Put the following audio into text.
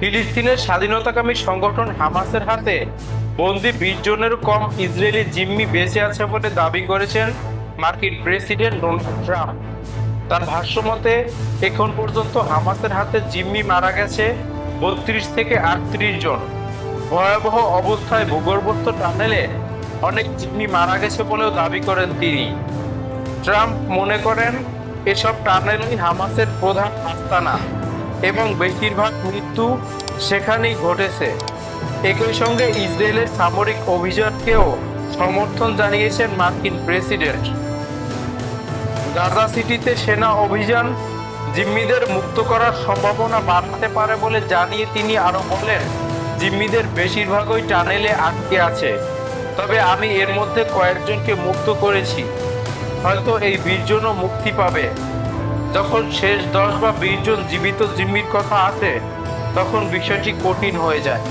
ফিলিস্তিনের স্বাধীনতাকামী সংগঠন হামাসের হাতে বন্দি বিশ জনেরও কম ইসরায়েলি জিম্মি বেঁচে আছে বলে দাবি করেছেন মার্কিন প্রেসিডেন্ট ডোনাল্ড ট্রাম্প। তার ভাষ্যমতে, এখন পর্যন্ত হামাসের হাতে জিম্মি মারা গেছে বত্রিশ থেকে আটত্রিশ জন। ভয়াবহ অবস্থায় ভূগর্ভস্থ টানেলে অনেক জিম্মি মারা গেছে বলেও দাবি করেন তিনি। ট্রাম্প মনে করেন, এসব টানেলই হামাসের প্রধান আস্তানা। এবং বেশিরভাগ মৃত্যু সেখানেই ঘটেছে। একই সঙ্গে ইসরায়েলের সামরিক অভিযানকেও সমর্থন জানিয়েছেন মার্কিন প্রেসিডেন্ট। গাজা সিটিতে সেনা অভিযান জিম্মিদের মুক্ত করার সম্ভাবনা বাড়তে পারে বলে জানিয়ে তিনি আরও বলেন, জিম্মিদের বেশিরভাগই টানেলে আটকে আছে। তবে আমি এর মধ্যে কয়েকজনকে মুক্ত করেছি। হয়তো এই বিশ জনও মুক্তি পাবে। যখন শেষ দশ বা বিশ জন জীবিত জিম্মির কথা আসে তখন বিষয়টি কঠিন হয়ে যায়।